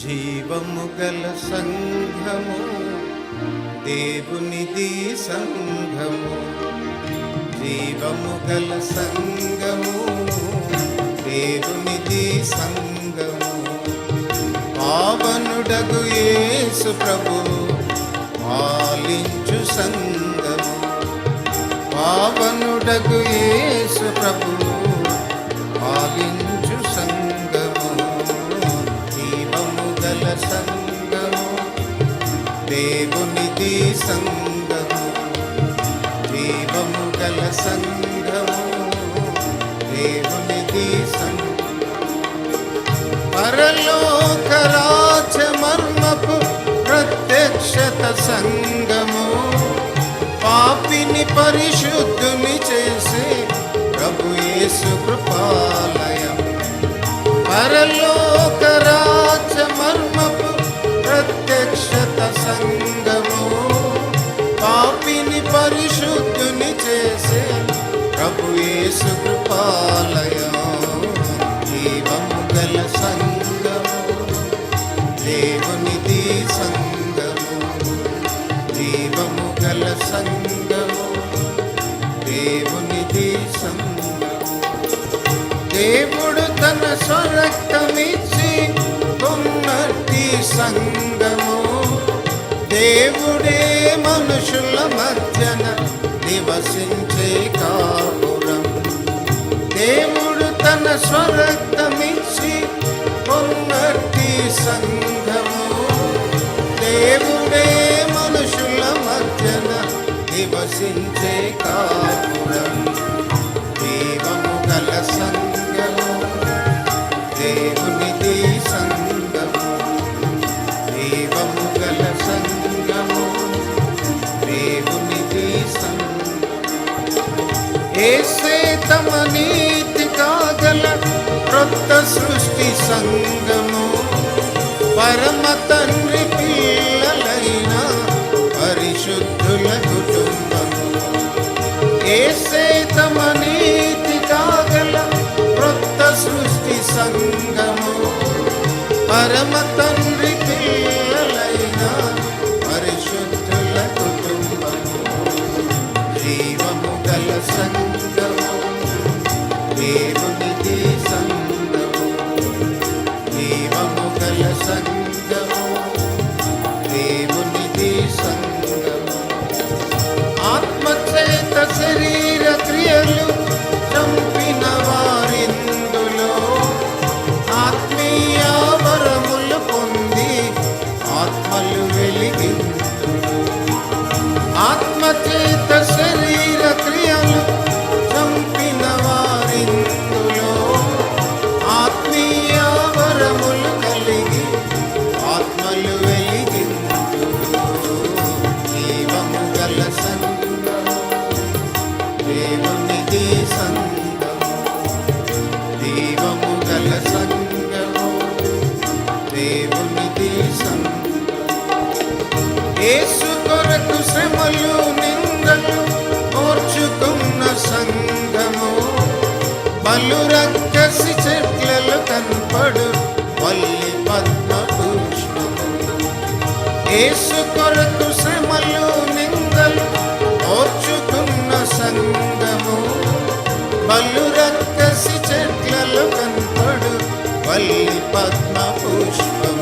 జీవము గల సంఘము దేవునిది సంఘము. జీవము గల సంఘము దేవునిది సంఘము. పావనుడగు యేసు ప్రభు పాలించు సంఘము. పావనుడగు యేసు ప్రభు దేవునిది సంగము జీవము గల సంగము దేవునిది సంఘము. పరలోక రాజ మర్మపు ప్రత్యక్షత సంగము పాపిని పరిశుద్ధుని చేసే ప్రభు యేసు కృపాలయం. పరలో దేవుడు తన స్వరక్తమిచ్చి కొన్నటి సంగము. దేవుడే మనుషుల మధ్యన నివసించే కాపురం. దేవుడు తన స్వరక్తమిచ్చి కొన్నటి సంఘము దేవుడే మనుషుల మధ్యన నివసించే ఏసే తమ నీతి కాగల క్రొత్త సృష్టి సంగము. పరమ తండ్రి పిల్లలైన పరిశుద్ధుల కుటుంబము. ఏసే తమ నీతి కాగల క్రొత్త సృష్టి సంగము. పరమ తండ్రి పిల్లలైన పరిశుద్ధుల శ్రమలు నిందలు ఓర్చుకున్న సంఘము. పలు రక్కసి చెట్లలో కనపడు వల్లి పద్మ పుష్పము. కొరకు శ్రమలు నిందలు ఓర్చుకున్న సంఘము. పలు రక్కసి చెట్లలో కనపడు వల్లి పద్మ పుష్పము.